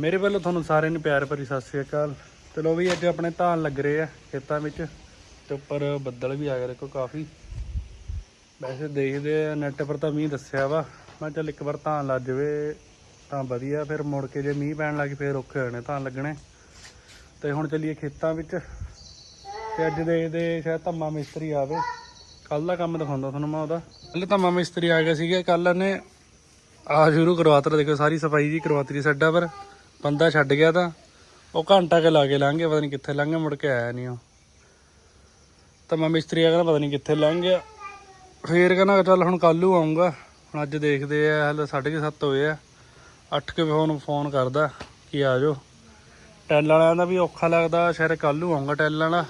ਮੇਰੇ ਵੱਲੋਂ ਤੁਹਾਨੂੰ ਸਾਰਿਆਂ ਨੂੰ ਪਿਆਰ ਭਰੀ ਸਤਿ ਸ੍ਰੀ ਅਕਾਲ। ਚਲੋ ਵੀ ਅੱਜ ਆਪਣੇ ਧਾਨ ਲੱਗ ਰਹੇ ਆ ਖੇਤਾਂ ਵਿੱਚ, ਤੇ ਉੱਪਰ ਬੱਦਲ ਵੀ ਆ ਗਏ ਦੇਖੋ ਕਾਫੀ। ਵੈਸੇ ਦੇਖਦੇ ਆ, ਨੈਟ ਪਰ ਤਾਂ ਮੀਂਹ ਦੱਸਿਆ ਵਾ। ਮੈਂ ਚੱਲ ਇੱਕ ਵਾਰ ਧਾਨ ਲੱਗ ਜਾਵੇ ਤਾਂ ਵਧੀਆ, ਫਿਰ ਮੁੜ ਕੇ ਜੇ ਮੀਂਹ ਪੈਣ ਲੱਗ ਫੇਰ ਔਖੇ ਹੋਣੇ ਧਾਨ ਲੱਗਣੇ। ਤੇ ਹੁਣ ਚੱਲੀਏ ਖੇਤਾਂ ਵਿੱਚ, ਤੇ ਅੱਜ ਦੇਖਦੇ ਸ਼ਾਇਦ ਧੰਮਾ ਮਿਸਤਰੀ ਆਵੇ। ਕੱਲ ਦਾ ਕੰਮ ਦਿਖਾਉਂਦਾ ਤੁਹਾਨੂੰ ਮੈਂ ਉਹਦਾ। ਕੱਲ ਧੰਮਾ ਮਿਸਤਰੀ ਆ ਗਿਆ ਸੀਗਾ ਕੱਲ ਇਹਨੇ ਆ ਸ਼ੁਰੂ ਕਰਵਾਤਾ, ਦੇਖੋ ਸਾਰੀ ਸਫ਼ਾਈ ਜੀ ਕਰਵਾਤੀ ਸਾਡਾ ਪਰ। ਬੰਦਾ ਛੱਡ ਗਿਆ ਤਾਂ ਉਹ ਘੰਟਾ ਕੇ ਲਾ ਕੇ ਲੰਘ ਗਿਆ, ਪਤਾ ਨਹੀਂ ਕਿੱਥੇ ਲੰਘ ਗਿਆ, ਮੁੜ ਕੇ ਆਇਆ ਨਹੀਂ ਉਹ। ਤਾਂ ਮੈਂ ਮਿਸਤਰੀ ਆ ਕਹਿੰਦਾ ਪਤਾ ਨਹੀਂ ਕਿੱਥੇ ਲੰਘ ਗਿਆ। ਫੇਰ ਕਹਿੰਦਾ ਚੱਲ ਹੁਣ ਕੱਲ ਨੂੰ ਆਉਂਗਾ ਹੁਣ ਅੱਜ ਦੇਖਦੇ ਆ ਹਲੇ 7:30 ਹੋਏ ਆ। 8 ਕੇ ਫੋਨ ਫੋਨ ਕਰਦਾ ਕਿ ਆ ਜਾਓ। ਟੈਲ ਵਾਲਿਆਂ ਦਾ ਵੀ ਔਖਾ ਲੱਗਦਾ, ਸ਼ਾਇਦ ਕੱਲ ਨੂੰ ਆਉਂਗਾ ਟੈਲ ਵਾਲਾ।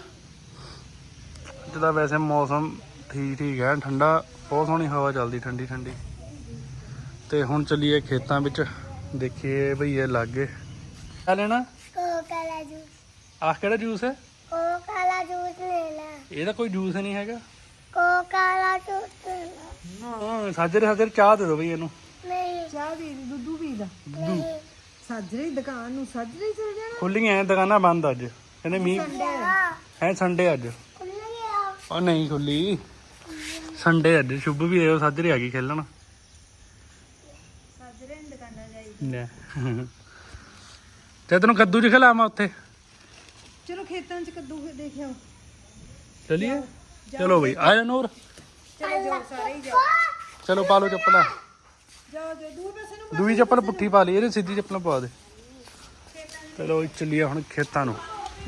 ਜਿੱਦਾਂ ਵੈਸੇ ਮੌਸਮ ਠੀਕ ਠੀਕ ਹੈ, ਠੰਡਾ, ਬਹੁਤ ਸੋਹਣੀ ਹਵਾ ਚੱਲਦੀ, ਠੰਡੀ ਠੰਡੀ। ਤੇ ਹੁਣ ਚੱਲੀਏ ਖੇਤਾਂ ਵਿੱਚ। ਦੇਖੀਏ ਭਈਏ ਲਾਗੇ। ਆ ਲੈਣਾ? Coca Cola juice. ਆਹ ਕਿਹੜਾ ਜੂਸ ਹੈ? ਕੋਕਾਲਾ ਜੂਸ ਲੈ ਲੈ ਇਹਦਾ ਕੋਈ ਜੂਸ ਨਹੀਂ ਹੈਗਾ। ਕੋਕਾਲਾ ਜੂਸ ਲੈ ਲੈ ਹਾਂ ਸਾਜਰੇ ਸਾਜਰੇ ਚਾਹ ਦੇ ਦਿਓ ਭਈ ਇਹਨੂੰ। ਨਹੀਂ। ਚਾਹ ਵੀ ਦੁੱਧੂ ਵੀ ਦਾ ਨਹੀਂ। ਸਾਜਰੇ ਹੀ ਦੁਕਾਨ ਨੂੰ ਸਾਜਰੇ ਹੀ ਚਲ ਜਾਣਾ। ਖੁੱਲੀਆਂ ਐ ਦੁਕਾਨਾਂ ਬੰਦ ਅੱਜ। ਕਹਿੰਦੇ ਮੀਂਹ ਹੈ। ਸੰਡੇ ਅੱਜ। ਖੁੱਲ ਗਿਆ ਉਹ ਨਹੀਂ ਖੁੱਲੀ। ਸੰਡੇ ਅੱਜ। ਸ਼ੁਭ ਵੀ ਆਇਓ ਸਾਜਰੇ ਆ ਗਈ ਖੇਲਣ ਸਾਜਰੇ ਹੀ ਦੁਕਾਨਾਂ ਜਾਈ ਲੈ। ਤੇ ਤੈਨੂੰ ਕੱਦੂ ਚ ਖਿਲਾਵਾਂ ਉੱਥੇ? ਚਲੋ ਖੇਤਾਂ 'ਚ ਕੱਦੂ ਦੇਖਿਓ ਚਲਿਏ? ਚਲੋ ਬਈ ਆ ਜਾ ਨੂਰ। ਚਲੋ ਜਾਓ ਸਾਰੇ ਹੀ ਜਾਓ। ਚਲੋ ਪਾ ਲਓ ਚੱਪਲਾਂ। ਜਾਓ ਜਾਓ। ਦੂਰ ਪਾਸੇ ਨੂੰ ਦੂਈ ਚੱਪਲ ਪੁੱਠੀ ਪਾ ਲਈ ਇਹਨੇ ਸਿੱਧੀ ਚੱਪਲਾਂ ਪਾ ਦੇ। ਚਲੋ ਚੱਲੀਏ ਹੁਣ ਖੇਤਾਂ ਨੂੰ।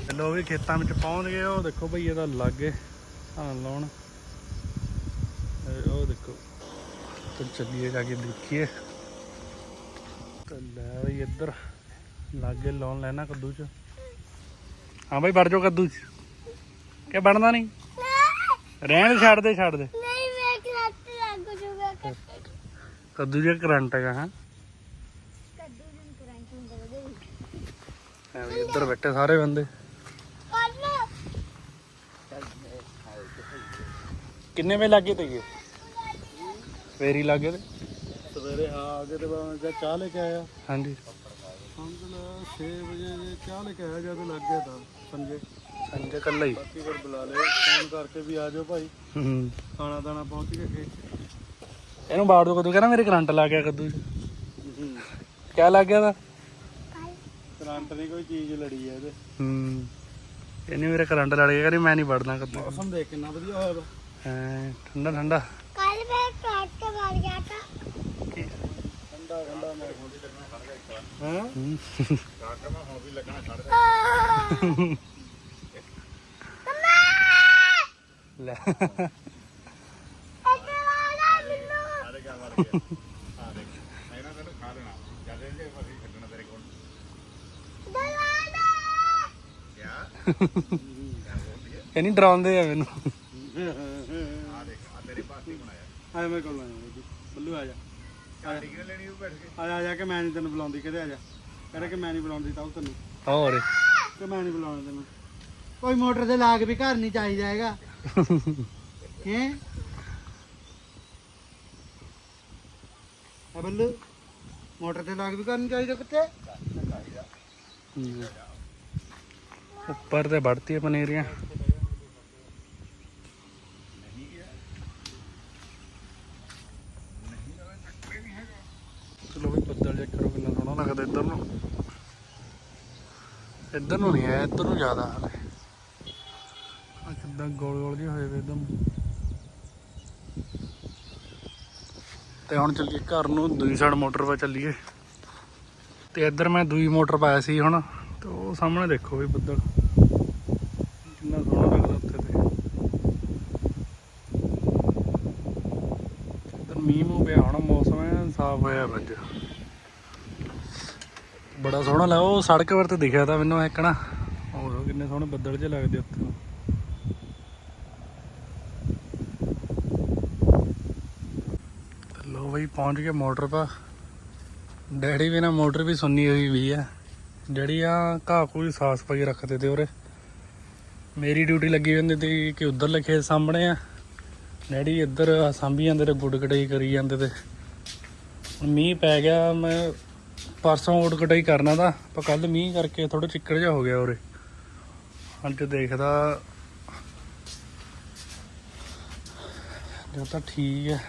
ਚਲੋ ਵੀ ਖੇਤਾਂ ਵਿੱਚ ਪਹੁੰਚ ਗਏ ਉਹ ਦੇਖੋ ਭਈ ਇਹਦਾ ਲਾਗੇ ਹਾਂ ਲਾਉਣ। ਉਹ ਦੇਖੋ। ਤੇ ਚੱਲੀਏ ਜਾ ਕੇ ਦੇਖੀਏ। ਤੇ ਲੈ ਬਈ ਇੱਧਰ ਲਾਗੇ ਲਾਉਣ ਲੈਣਾ ਕੱਦੂ ਚ। ਹਾਂ ਬਈ ਵੜ ਜਾਓ ਕੱਦੂ ਚ। ਕਿ ਬਣਦਾ ਨਹੀਂ? ਰਹਿਣ ਦੇ, ਛੱਡ ਦੇ ਛੱਡ ਦੇ। ਨਹੀਂ ਮੈਂ ਕਰੰਟ ਲੱਗ ਜੂਗਾ ਕੱਦੂ ਜਿਹਾ ਕਰੰਟ ਹੈਗਾ ਹਾਂ? ਕੱਦੂ ਨੂੰ ਕਰੰਟ ਹੁੰਦਾ ਉਹਦੇ ਐਵੇਂ ਇੱਧਰ ਬੈਠੇ ਸਾਰੇ ਬੰਦੇ। ਕਿੰਨੇ ਵੇ ਲੱਗੇ ਤੇ ਫੇਰੀ ਲੱਗੇ ਤੇ। ਸਵੇਰੇ ਹਾਂ ਆ ਕੇ ਤੇ ਜਦ ਚਾਹ ਲੈ ਕੇ ਆਇਆ। ਹਾਂਜੀ। ਅੰਕਲ 6 ਵਜੇ ਜੇ ਚਾਹ ਲੈ ਕੇ ਆਇਆ ਜਦ ਲੱਗ ਗਿਆ ਤਾਂ ਸੰਜੇ। ਸੰਜੇ ਕੱਲਾ ਹੀ। ਬਾਕੀ ਫਿਰ ਬੁਲਾ ਲਏ ਫੋਨ ਕਰਕੇ ਵੀ ਆ ਜਾਓ ਭਾਈ। ਹੂੰ ਖਾਣਾ ਦਾਣਾ ਪਹੁੰਚ ਗਿਆ ਖੇਤ ਇਹਨੂੰ ਬਾੜ ਦੋ ਕਦੋਂ ਕਹਿੰਦਾ ਮੇਰੇ ਕਰੰਟ ਲੱਗ ਗਿਆ ਕੱਦੂ ਕਿਆ ਲੱਗ ਗਿਆ ਦਾ ਕਰੰਟ ਦੀ ਕੋਈ ਚੀਜ਼ ਲੜੀ ਹੈ ਇਹਦੇ। ਹੂੰ। ਇਹਨੇ ਮੇਰੇ ਕਰੰਟ ਲੜ ਗਿਆ ਕਹਿੰਦੀ ਮੈਂ ਨਹੀਂ ਵੜਨਾ ਕੱਦੂ ਮੌਸਮ ਦੇਖ ਕਿੰਨਾ ਵਧੀਆ ਹੋਇਆ ਵਾ। ਹਾਂ ਠੰਡਾ ਠੰਡਾ। ਕੱਲ ਮੈਂ ਕਰੰਟ ਮਾਰ ਗਿਆ ਤਾਂ। ਠੰਡਾ ਠੰਡਾ ਦੀ ਗਿਆ ਹਾਂ ਡਾਕਟਰ ਮੈਂ। ਹੁਣ ਵੀ ਲੱਗਣਾ ਲੈ ਇੱਥੇ ਵਾਲਾ ਮੈਨੂੰ। ਇਹ ਨਹੀਂ ਡਰਾਉਂਦੇ ਆ ਮੈਨੂੰ ਆਇਆ ਮੈਂ ਕੋਲ ਆਇਆ ਜੀ ਬੱਲੂ ਆ ਜਾ। ਆ ਜਾ ਆ ਜਾ ਕੇ ਮੈਂ ਨਹੀਂ ਤੈਨੂੰ ਬੁਲਾਉਂਦੀ ਕਿਤੇ ਆ ਜਾ। ਕਹਿੰਦਾ ਕਿ ਮੈਂ ਨਹੀਂ ਬੁਲਾਉਂਦੀ ਤਾਂ ਉਹ ਤੈਨੂੰ। ਹੋਰ? ਕਿ ਮੈਂ ਨਹੀਂ ਬੁਲਾਉਣਾ ਤੈਨੂੰ। ਕੋਈ ਮੋਟਰ ਤੇ ਲਾਗ ਵੀ ਘਰ ਨਹੀਂ ਚਾਹੀਦਾ ਹੈਗਾ। ਹੈ? ਆ ਬੱਲੂ ਮੋਟਰ ਤੇ ਲਾਗ ਵੀ ਘਰ ਨਹੀਂ ਚਾਹੀਦਾ ਹਮ। ਉੱਪਰ ਤੇ ਵੜਤੀ ਪਨੀਰੀਆਂ। ਚਲੋ ਚੈੱਕ ਕਰੋ ਕਿੰਨਾ ਸੋਹਣਾ ਲੱਗਦਾ ਇੱਧਰ ਨੂੰ। ਇੱਧਰ ਨੂੰ ਨਹੀਂ ਆਇਆ, ਇੱਧਰ ਨੂੰ ਜ਼ਿਆਦਾ ਹਾਲੇ ਆ ਕਿੱਦਾਂ ਗੋਲ ਗੋਲ ਜਿਹੇ ਹੋਏ ਵੇ ਇੱਕਦਮ ਤੇ ਹੁਣ ਚੱਲੀਏ ਘਰ ਨੂੰ ਦੂਜੀ ਸਾਈਡ ਮੋਟਰ 'ਤੇ ਚੱਲੀਏ। ਤੇ ਇੱਧਰ ਮੈਂ ਦੂਈ ਮੋਟਰ ਪਾਇਆ ਸੀ ਹੁਣ, ਤੇ ਉਹ ਸਾਹਮਣੇ ਦੇਖੋ ਵੀ ਬੱਦਲ। ਕਿੰਨਾ ਸੋਹਣਾ ਲੱਗਦਾ ਉੱਥੇ ਤੇ। ਇੱਧਰ ਮੀਂਹ ਮੂੰਹ ਪਿਆ, ਹੁਣ ਮੌਸਮ ਹੈ ਸਾਫ਼ ਹੋਇਆ ਅੱਜ। ਬੜਾ ਸੋਹਣਾ ਲੱਗਾ ਉਹ ਸੜਕ ਵਰ ਤੇ ਦਿਖਿਆ ਤਾਂ ਮੈਨੂੰ ਇੱਕਣਾ ਹੋਰ ਕਿੰਨੇ ਸੋਹਣੇ ਬੱਦਲ ਜਿਹੇ ਲੱਗਦੇ ਉੱਥੇ। ਤੇ ਲੋ ਬਈ, ਪਹੁੰਚ ਗਏ ਮੋਟਰ ਪਾ ਡੈਡੀ ਵੀ ਨਾ ਮੋਟਰ ਵੀ ਸੁੰਨੀ ਹੋਈ ਵੀ ਆ। ਜਿਹੜੀ ਆ ਘਾਹ ਕੋਈ ਸਾਫ਼ ਸਫ਼ਾਈ ਰੱਖਦੇ ਤੇ ਉਰੇ। ਮੇਰੀ ਡਿਊਟੀ ਲੱਗੀ ਹੁੰਦੀ ਤੇ ਕਿ ਉਧਰਲੇ ਖੇਤ ਸਾਹਮਣੇ ਆ। ਡੈਡੀ ਇੱਧਰ ਸਾਂਭੀ ਜਾਂਦੇ ਤੇ ਗੁੱਡ ਕਟਾਈ ਕਰੀ ਜਾਂਦੇ ਤੇ। ਹੁਣ ਮੀਂਹ ਪੈ ਗਿਆ, ਮੈਂ ਪਰਸੋਂ ਓਟ ਕਟਾਈ ਕਰਨਾ ਤਾਂ ਪਰ ਕੱਲ ਮੀਂਹ ਕਰਕੇ ਥੋੜਾ ਚਿੱਕੜ ਜਿਹਾ ਹੋ ਗਿਆ ਉਰੇ। ਅੱਜ ਦੇਖਦਾ ਜੋ ਤਾਂ ਠੀਕ ਹੈ।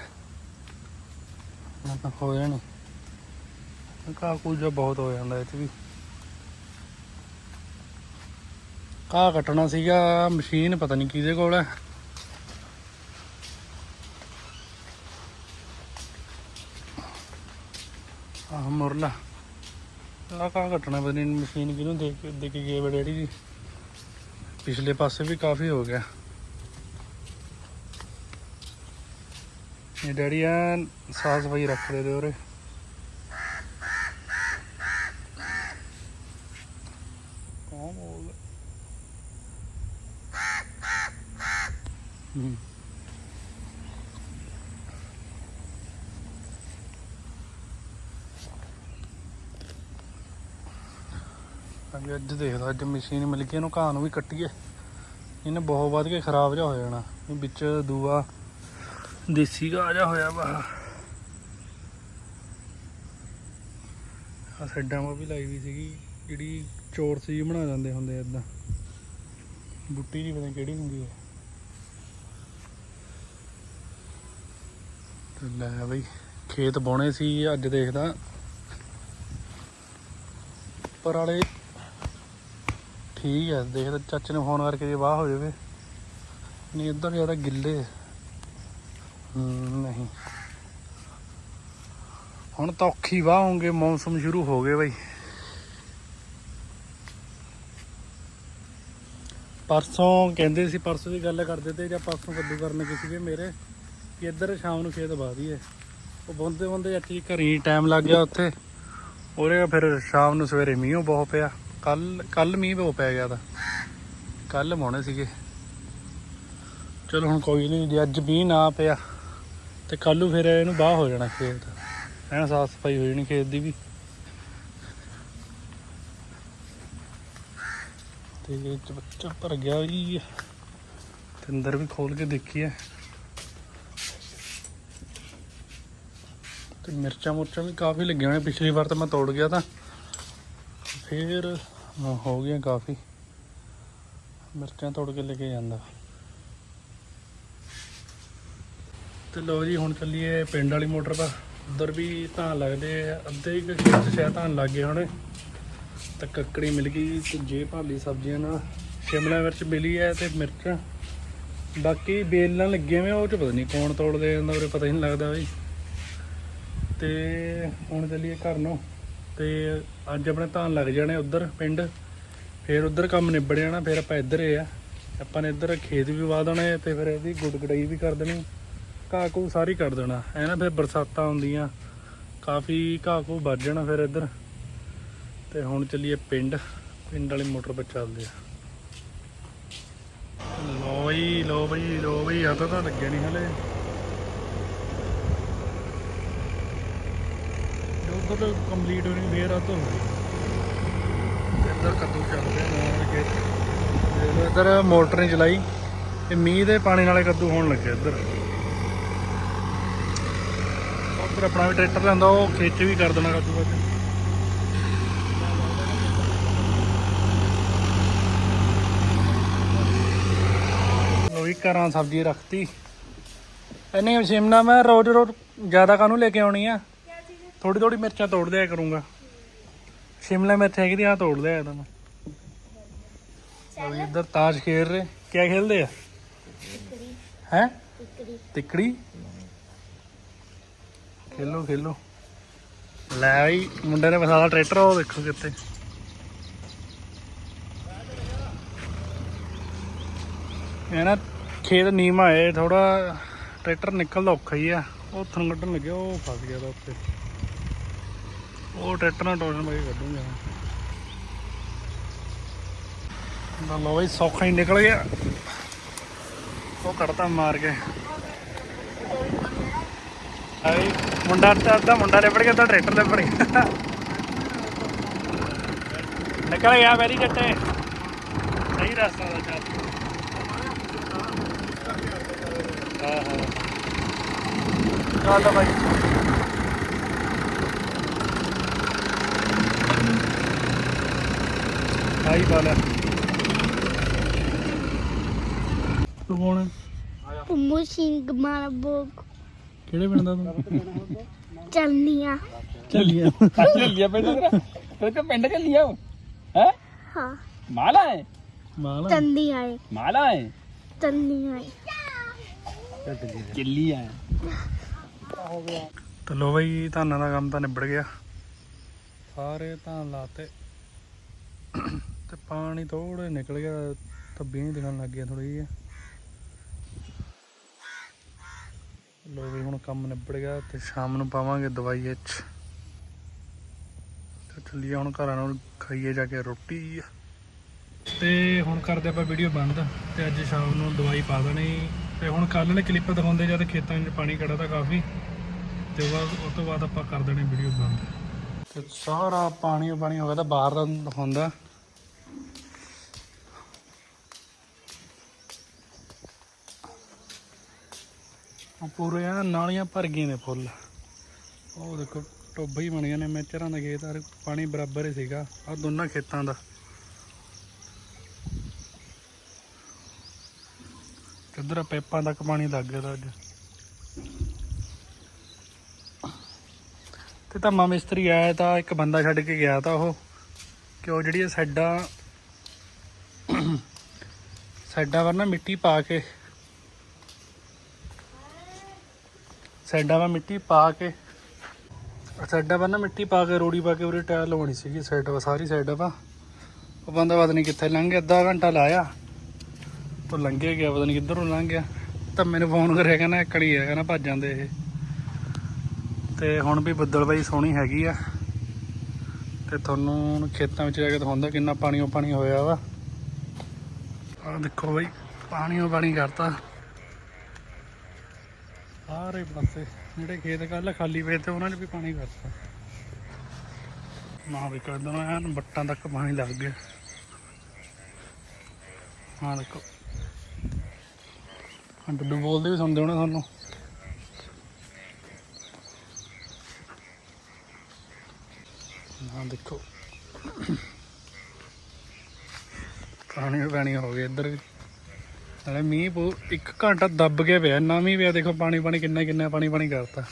ਨਾ ਤਾਂ ਹੋ ਜਾਣੀ ਘਾਹ ਕੂਜਾ ਬਹੁਤ ਹੋ ਜਾਂਦਾ ਇੱਥੇ ਵੀ। ਘਾਹ ਕੱਟਣਾ ਸੀਗਾ, ਮਸ਼ੀਨ ਪਤਾ ਨਹੀਂ ਕਿਹਦੇ ਕੋਲ ਹੈ। ਆਹ ਮੁਰਲਾ। ਆਹ ਘਾਹ ਕੱਟਣਾ ਪਤਾ ਨਹੀਂ, ਮਸ਼ੀਨ ਕਿਹਨੂੰ ਦੇ ਕੇ ਦੇ ਕੇ ਗਏ ਵੇ ਡੈਡੀ ਜੀ। ਪਿਛਲੇ ਪਾਸੇ ਵੀ ਕਾਫੀ ਹੋ ਗਿਆ। ਇਹ ਡੈਡੀ ਐਨ ਸਾਫ਼ ਸਫ਼ਾਈ ਰੱਖਦੇ ਰਹੇ ਉਰੇ ਕੌਣ ਬੋਲਦਾ ਹੂੰ ਹਾਂਜੀ ਅੱਜ ਮਸ਼ੀਨ ਮਿਲ ਗਈ, ਇਹਨੂੰ ਘਾਹ ਨੂੰ ਵੀ ਕੱਟੀਏ। ਇਹਨੇ ਬਹੁਤ ਵੱਧ ਕੇ ਖਰਾਬ ਜਿਹਾ ਹੋ ਜਾਣਾ। ਵਿੱਚ ਦੂਆ ਦੇਸੀ ਘਾਹ ਜਿਹਾ ਹੋਇਆ ਵਾ। ਆ ਸਾਈਡਾਂ 'ਮਾ ਵੀ ਲਾਈ ਵੀ ਸੀਗੀ, ਜਿਹੜੀ ਚੋਰ ਸੀ ਬਣਾ ਜਾਂਦੇ ਹੁੰਦੇ ਇਦਾਂ ਬੁੱਟੀ ਨਹੀਂ ਪਤਾ ਕਿਹੜੀ ਹੁੰਦੀ ਹੈ ਲੈ ਬਈ, ਖੇਤ ਬੋਣੇ ਸੀ, ਅੱਜ ਦੇਖਦਾ। ਉੱਪਰ ਵਾਲੇ ਠੀਕ ਹੈ ਦੇਖਦਾ ਚਾਚੇ ਨੂੰ ਫੋਨ ਕਰਕੇ ਜੇ ਵਾਹ ਹੋ ਜਾਵੇ। ਨਹੀਂ ਇੱਧਰ ਜ਼ਿਆਦਾ ਗਿੱਲੇ। ਹਮ, ਨਹੀਂ। ਹੁਣ ਤਾਂ ਔਖੀ ਵਾਹ ਹੋਣਗੇ ਮੌਸਮ ਸ਼ੁਰੂ ਹੋ ਗਏ ਬਈ। ਪਰਸੋਂ ਕਹਿੰਦੇ ਸੀ ਪਰਸੋਂ ਦੀ ਗੱਲ ਕਰਦੇ ਤੇ ਜਾਂ ਪਰਸੋਂ ਕੱਦੂ ਕਰਨ ਗਏ ਸੀਗੇ ਮੇਰੇ ਕਿ ਇੱਧਰ ਸ਼ਾਮ ਨੂੰ ਖੇਤ ਵਾਹ ਦਈਏ। ਉਹ ਬੁੰਦੇ ਬੁੰਦੇ ਅੱਛੀ ਘਰੀ ਟਾਈਮ ਲੱਗ ਗਿਆ ਉੱਥੇ। ਉਹਦੇ ਫਿਰ ਸ਼ਾਮ ਨੂੰ ਸਵੇਰੇ ਮੀਂਹ ਬਹੁਤ ਪਿਆ। ਕੱਲ ਕੱਲ ਮੀਂਹ ਬਹੁਤ ਪੈ ਗਿਆ ਤਾਂ। ਕੱਲ ਮੋਣੇ ਸੀਗੇ। ਚਲੋ ਹੁਣ ਕੋਈ ਨਹੀਂ ਜੇ ਅੱਜ ਮੀਂਹ ਨਾ ਪਿਆ, ਤੇ ਕੱਲ ਫਿਰ ਇਹਨੂੰ ਬਾਹ ਹੋ ਜਾਣਾ ਖੇਤ। ਐਨ ਸਾਫ਼ ਸਫ਼ਾਈ ਹੋ ਜਾਣੀ ਖੇਤ ਦੀ ਵੀ। ਤੇ ਇਹ ਚ ਬੱਚਾ ਭਰ ਗਿਆ ਜੀ ਤੇ ਅੰਦਰ ਵੀ ਖੋਲ ਕੇ ਦੇਖੀਏ। ਤੇ ਮਿਰਚਾਂ ਮੁਰਚਾਂ ਵੀ ਕਾਫੀ ਲੱਗੀਆਂ ਹੋਈਆਂ। ਪਿਛਲੀ ਵਾਰ ਤਾਂ ਮੈਂ ਤੋੜ ਗਿਆ ਤਾਂ। ਫਿਰ ਹਾਂ, ਹੋ ਗਈਆਂ ਕਾਫੀ। ਮਿਰਚਾਂ ਤੋੜ ਕੇ ਲੈ ਕੇ ਜਾਂਦਾ। ਤੇ ਲੋ ਜੀ ਹੁਣ ਚੱਲੀਏ ਪਿੰਡ ਵਾਲੀ ਮੋਟਰ ਦਾ ਉਧਰ ਵੀ ਧਾਨ ਲੱਗਦੇ ਆ। ਅੱਧੇ ਕੁ ਖੇਤ ਸ਼ਾਇਦ ਧਾਨ ਲੱਗ ਗਏ ਹੋਣੇ। ਤਾਂ ਕੱਕੜੀ ਮਿਲ ਗਈ ਤੇ ਜੇ ਭਾਲੀ ਸਬਜ਼ੀਆਂ ਨਾਲ ਸ਼ਿਮਲਾ ਮਿਰਚ ਮਿਲੀ ਹੈ ਤੇ ਮਿਰਚਾਂ। ਬਾਕੀ ਬੇਲਾਂ ਲੱਗੀਆਂ ਵੇ ਉਹ ਚ ਪਤਾ ਨਹੀਂ ਕੌਣ ਤੋੜਦੇ ਜਾਂਦਾ ਉਰੇ ਪਤਾ ਹੀ ਨਹੀਂ ਲੱਗਦਾ ਬਈ। ਤੇ ਹੁਣ ਚੱਲੀਏ ਘਰ ਨੂੰ। ਤੇ ਅੱਜ ਆਪਣੇ ਧਾਨ ਲੱਗ ਜਾਣੇ ਉਧਰ ਪਿੰਡ। ਫਿਰ ਉਧਰ ਕੰਮ ਨਿਬੜ ਜਾਣਾ, ਫਿਰ ਆਪਾਂ ਇੱਧਰ ਹੀ ਆ। ਆਪਾਂ ਨੇ ਇੱਧਰ ਖੇਤ ਵੀ ਵਾ ਦੇਣਾ ਹੈ ਤੇ ਫਿਰ ਇਹਦੀ ਗੁੱਡ ਗੜਾਈ ਵੀ ਕਰ ਦੇਣੀ। ਘਾਹ ਘੂ ਸਾਰੀ ਕੱਢ ਦੇਣਾ। ਐ ਨਾ ਫਿਰ ਬਰਸਾਤਾਂ ਆਉਂਦੀਆਂ, ਕਾਫੀ ਘਾਹ ਘੂ ਵੱਜ ਜਾਣਾ ਫਿਰ ਇੱਧਰ। ਤੇ ਹੁਣ ਚੱਲੀਏ ਪਿੰਡ ਪਿੰਡ ਵਾਲੀ ਮੋਟਰ 'ਤੇ ਚੱਲਦੇ ਆ। ਲੋ ਬਈ ਲੋ ਬਈ ਲੋ ਬਈ, ਆ ਤਾਂ ਤਾਂ ਲੱਗਿਆ ਨਹੀਂ ਹਲੇ। ਉਧਰ ਕੰਪਲੀਟ ਹੋਣੀ, ਫੇਰ ਆ ਤੋਂ ਇੱਧਰ ਕੱਦੂ ਚੱਲਦੇ ਨਾਲ ਕੇ। ਇੱਧਰ ਮੋਟਰ ਨਹੀਂ ਚਲਾਈ। ਤੇ ਮੀਂਹ ਦੇ ਪਾਣੀ ਨਾਲੇ ਕੱਦੂ ਹੋਣ ਲੱਗੇ ਇੱਧਰ। ਉੱਧਰ ਆਪਣਾ ਵੀ ਟਰੈਕਟਰ ਲੈਂਦਾ ਉਹ ਖੇਚ ਵੀ ਕਰ ਦੇਣਾ ਕੱਦੂ ਅੱਜ। ਉਹ ਘਰਾਂ ਸਬਜ਼ੀ ਰੱਖਤੀ। ਇਹਨੇ ਸ਼ਿਮਲਾ ਮੈਂ ਰੋਜ਼ ਰੋਜ਼ ਜ਼ਿਆਦਾ ਕਾਹਨੂੰ ਲੈ ਕੇ ਆਉਣੀ ਆ? ਥੋੜੀ ਥੋੜੀ ਮਿਰਚਾਂ ਤੋੜ ਦਿਆ ਕਰੂੰਗਾ। ਸ਼ਿਮਲਾ ਮਿਰਚ ਹੈਗੀ ਦੀ ਆ ਤੋੜ ਦਿਆ ਤਾਂ ਮੈਂ। ਉਹ ਇੱਧਰ ਤਾਸ਼ ਖੇਡ ਰਹੇ। ਕਿਆ ਖੇਲਦੇ ਆ? ਟਿਕੜੀ। ਹੈ? ਟਿਕੜੀ। ਤਿਕੜੀ ਖੇਲੋ ਖੇਲੋ। ਲੈ ਬਈ ਮੁੰਡੇ ਨੇ ਫਸਾਦਾ ਟਰੈਕਟਰ ਉਹ ਦੇਖੋ ਕਿੱਥੇ। ਇਹ ਨਾ ਖੇਤ ਨੀਮਾ ਹੈ ਥੋੜਾ ਟਰੈਕਟਰ ਨਿਕਲਦਾ ਔਖਾ ਹੀ ਆ। ਉਹ ਉੱਥੋਂ ਕੱਢਣ ਲੱਗਿਆ ਉਹ ਫਸ ਗਿਆ ਦਾ ਉੱਤੇ ਉਹ ਟਰੈਕਟਰ ਨਾਲ ਟੋਸ਼ਨ ਬਾਈ ਕੱਢੂਗਾ ਨਾ ਲੋ ਬਈ, ਸੌਖਾ ਹੀ ਨਿਕਲ ਗਿਆ। ਉਹ ਕੱਢਤਾ ਮਾਰ ਕੇ। ਆਈ ਮੁੰਡਾ ਅੱਧਾ ਅੱਧਾ ਮੁੰਡਾ ਲਿਬੜ ਗਿਆ ਤਾਂ ਟਰੈਕਟਰ ਲਿਬੜ ਗਿਆ। ਨਿਕਲ ਗਿਆ ਵੈਰੀ ਜੱਟੇ ਸਹੀ ਰਸਤਾ ਦਾ ਚੱਲ। ਹਾਂ ਹਾਂ। ਚੱਲ ਬਾਈ। ਆਈ ਪਾ ਲਿਆ ਤੂੰ ਕੌਣ ਹੈ ਪੁੰਮੂ ਸਿੰਘ ਮਾਰਬੋਗ ਕਿਹੜੇ ਪਿੰਡ ਦਾ ਤੂੰ? ਚਲਨੀਆਂ। ਚੱਲੀਆ। ਚੱਲੀਆ ਪਿੰਡ ਤੇਰਾ? ਤੇਰੇ ਤੇ ਪਿੰਡ ਚੱਲੀਆ ਹੈ? ਹਾਂ। ਮਾਲਾ ਹੈ? ਮਾਲਾ। ਚੰਦੀ ਆਏ ਮਾਲਾ ਹੈ? ਚੰਦੀ ਆਏ ਚੱਲੀ ਆ ਤੇ ਲੋ ਬਈ ਧਾਨਾਂ ਦਾ ਕੰਮ ਤਾਂ ਨਿਬੜ ਗਿਆ। ਸਾਰੇ ਧਾਨ ਲਾਤੇ ਤੇ ਪਾਣੀ ਥੋੜਾ ਨਿਕਲ ਗਿਆ, ਧੱਬੀਆਂ ਹੀ ਦਿਖਣ ਲੱਗ ਗਿਆ ਥੋੜੀ ਜਿਹੀ। ਲੋ ਵੀ ਹੁਣ ਕੰਮ ਨਿਬੜ ਗਿਆ ਤੇ ਸ਼ਾਮ ਨੂੰ ਪਾਵਾਂਗੇ ਦਵਾਈ ਵਿੱਚ ਤੇ ਚੱਲੀਏ ਹੁਣ ਘਰਾਂ ਨੂੰ, ਖਾਈਏ ਜਾ ਕੇ ਰੋਟੀ। ਤੇ ਹੁਣ ਕਰਦੇ ਆਪਾਂ ਵੀਡੀਓ ਬੰਦ, ਤੇ ਅੱਜ ਸ਼ਾਮ ਨੂੰ ਦਵਾਈ ਪਾ ਦੇਣੀ। ਤੇ ਹੁਣ ਕੱਲ ਵਾਲੇ ਕਲਿੱਪ ਦਿਖਾਉਂਦੇ ਜਦ ਖੇਤਾਂ 'ਚ ਪਾਣੀ ਖੜਾ ਤਾਂ ਕਾਫੀ। ਤੇ ਉਹ ਤੋਂ ਬਾਅਦ ਆਪਾਂ ਕਰ ਦੇਣੀ ਵੀਡੀਓ ਬੰਦ। ਤੇ ਸਾਰਾ ਪਾਣੀ ਪਾਣੀ ਹੋ ਗਿਆ ਤਾਂ ਬਾਹਰ ਦਾ ਦਿਖਾਉਂਦਾ। ਉਹ ਪੂਰੇ ਆ, ਨਾਲੀਆਂ ਭਰ ਗਈਆਂ ਨੇ ਫੁੱਲ। ਉਹ ਦੇਖੋ ਟੋਬੇ ਹੀ ਬਣ ਗਏ ਨੇ, ਮੇਚਰਾਂ ਦਾ ਖੇਤ ਆ ਪਾਣੀ ਬਰਾਬਰ ਹੀ ਸੀਗਾ। ਆ ਦੋਨਾਂ ਖੇਤਾਂ ਦਾ। ਕਿੱਧਰ ਪੈਪਾਂ ਤੱਕ ਪਾਣੀ ਲੱਗ ਗਿਆ ਅੱਜ। ਤੇ ਤਾਂ ਮਾ ਮਿਸਤਰੀ ਆਇਆ ਤਾਂ, ਇੱਕ ਬੰਦਾ ਛੱਡ ਕੇ ਗਿਆ ਤਾਂ ਉਹ। ਕਿ ਉਹ ਜਿਹੜੀ ਸਾਡਾ ਸਾਡਾ ਵਰ ਨਾ ਮਿੱਟੀ ਪਾ ਕੇ ਸਾਈਡਾਂ ਵਾ ਮਿੱਟੀ ਪਾ ਕੇ, ਸਾਈਡਾਂ ਵਾ ਨਾ ਮਿੱਟੀ ਪਾ ਕੇ ਰੋੜੀ ਪਾ ਕੇ ਉਰੇ ਟਾਇਰ ਲਵਾਉਣੀ ਸੀਗੀ, ਸਾਈਡ ਵਾ ਸਾਰੀ ਸਾਈਡਾਂ ਵਾ ਉਹ ਬੰਦਾ ਪਤਾ ਨਹੀਂ ਕਿੱਥੇ ਲੰਘ ਗਿਆ, ਅੱਧਾ ਘੰਟਾ ਲਾਇਆ। ਉਹ ਲੰਘੇ ਗਿਆ, ਪਤਾ ਨਹੀਂ ਕਿੱਧਰੋਂ ਲੰਘ ਗਿਆ। ਤਾਂ ਮੈਨੂੰ ਫੋਨ ਕਰਿਆ, ਕਹਿੰਦਾ ਇਕੜੀ ਹੈ, ਕਹਿੰਦਾ ਭੱਜ ਜਾਂਦੇ ਇਹ। ਤੇ ਹੁਣ ਵੀ ਬੱਦਲ ਬਾਈ ਸੋਹਣੀ ਹੈਗੀ ਆ। ਤੇ ਤੁਹਾਨੂੰ ਖੇਤਾਂ ਵਿੱਚ ਜਾ ਕੇ ਦਿਖਾਉਂਦਾ ਕਿੰਨਾ ਪਾਣੀ ਉਹ ਪਾਣੀ ਹੋਇਆ ਵਾ। ਆਹ ਦੇਖੋ ਬਾਈ ਪਾਣੀ ਉਹ ਪਾਣੀ ਕਰਤਾ। ਸਾਰੇ ਪਾਸੇ ਜਿਹੜੇ ਖੇਤ ਕੱਲ ਖਾਲੀ ਪਏ ਤੇ ਉਹਨਾਂ ਨੇ ਵੀ ਪਾਣੀ ਕਰਤਾ। ਨਾ ਵੀ ਕਦੋਂ ਐਨ ਬੱਟਾਂ ਤੱਕ ਪਾਣੀ ਲੱਗ ਗਿਆ। ਹਾਂ ਦੇਖੋ। ਹਾਂ ਡੱਡੂ ਬੋਲਦੇ ਵੀ ਸੁਣਦੇ ਹੋਣੇ ਤੁਹਾਨੂੰ। ਹਾਂ ਦੇਖੋ। ਪਾਣੀ ਪਾਣੀ ਹੋ ਗਿਆ ਇੱਧਰ ਵੀ। ਨਾਲੇ ਮੀਂਹ ਪੂ ਇੱਕ ਘੰਟਾ ਦੱਬ ਕੇ ਪਿਆ, ਇੰਨਾ ਮੀਂਹ ਪਿਆ, ਦੇਖੋ ਪਾਣੀ ਪਾਣੀ ਕਿੰਨਾ ਕਿੰਨਾ ਪਾਣੀ ਪਾਣੀ ਕਰਤਾ।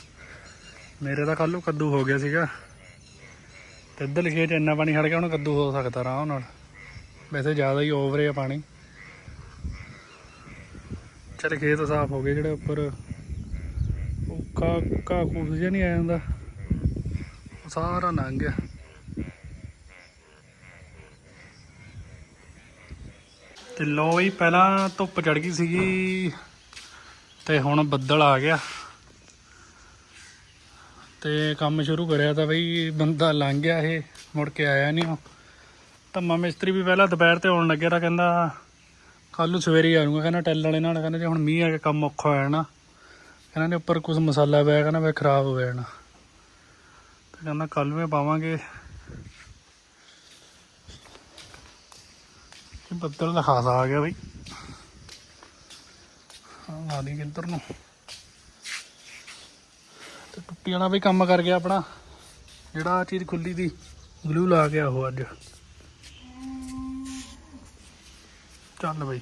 ਮੇਰੇ ਤਾਂ ਕੱਲ੍ਹ ਕੱਦੂ ਹੋ ਗਿਆ ਸੀਗਾ। ਤੇ ਇੱਧਰ ਲਿਖਿਆ ਚ ਇੰਨਾ ਪਾਣੀ ਖੜ ਗਿਆ ਹੁਣ ਕੱਦੂ ਹੋ ਸਕਦਾ ਆਰਾਮ ਨਾਲ। ਵੈਸੇ ਜ਼ਿਆਦਾ ਹੀ ਓਵਰ ਹੈ ਪਾਣੀ। ਚੱਲ ਖੇਤ ਸਾਫ਼ ਹੋ ਗਏ, ਜਿਹੜੇ ਉੱਪਰ ਉਹ ਕਾ ਕਾ ਕੂਸ ਜਿਹਾ ਨਹੀਂ ਆ ਜਾਂਦਾ। ਉਹ ਸਾਰਾ ਲੰਘ ਗਿਆ। ਤੇ ਲੋ ਹੀ ਪਹਿਲਾਂ ਧੁੱਪ ਚੜ ਗਈ ਸੀਗੀ ਤੇ ਹੁਣ ਬੱਦਲ ਆ ਗਿਆ। ਤੇ ਕੰਮ ਸ਼ੁਰੂ ਕਰਿਆ ਤਾਂ ਬਈ ਬੰਦਾ ਲੰਘ ਗਿਆ ਇਹ, ਮੁੜ ਕੇ ਆਇਆ ਨਹੀਂ ਉਹ। ਧੰਮਾ ਮਿਸਤਰੀ ਵੀ ਪਹਿਲਾਂ ਦੁਪਹਿਰ ਤੇ ਆਉਣ ਲੱਗਿਆ ਤਾਂ ਕਹਿੰਦਾ ਕੱਲ ਨੂੰ ਸਵੇਰੇ ਹੀ ਆਉਂਗਾ ਕਹਿੰਦਾ, ਟੈਲ ਵਾਲੇ ਨਾਲ। ਕਹਿੰਦਾ, ਜੇ ਹੁਣ ਮੀਂਹ ਆ ਕੇ ਕੰਮ ਔਖਾ ਹੋ ਜਾਣਾ। ਕਹਿੰਦਾ ਨੇ ਉੱਪਰ ਕੁਝ ਮਸਾਲਾ ਪਿਆ, ਕਹਿੰਦਾ ਵੇ ਖਰਾਬ ਹੋ ਜਾਣਾ। ਤੇ ਕਹਿੰਦਾ ਕੱਲ ਨੂੰ ਪਾਵਾਂਗੇ। ਇਹ ਬੱਦਲ ਦਾ ਖਾਸਾ ਆ ਗਿਆ ਬਈ। ਆ ਦੀ ਕਿੱਧਰ ਨੂੰ। ਤੇ ਟੁੱਟੀ ਵਾਲਾ ਵੀ ਕੰਮ ਕਰ ਗਿਆ ਆਪਣਾ। ਜਿਹੜਾ ਆਹ ਚੀਜ਼ ਖੁੱਲੀ ਦੀ ਗਲੂ ਲਾ ਗਿਆ ਉਹ ਅੱਜ। ਚੱਲ ਬਈ।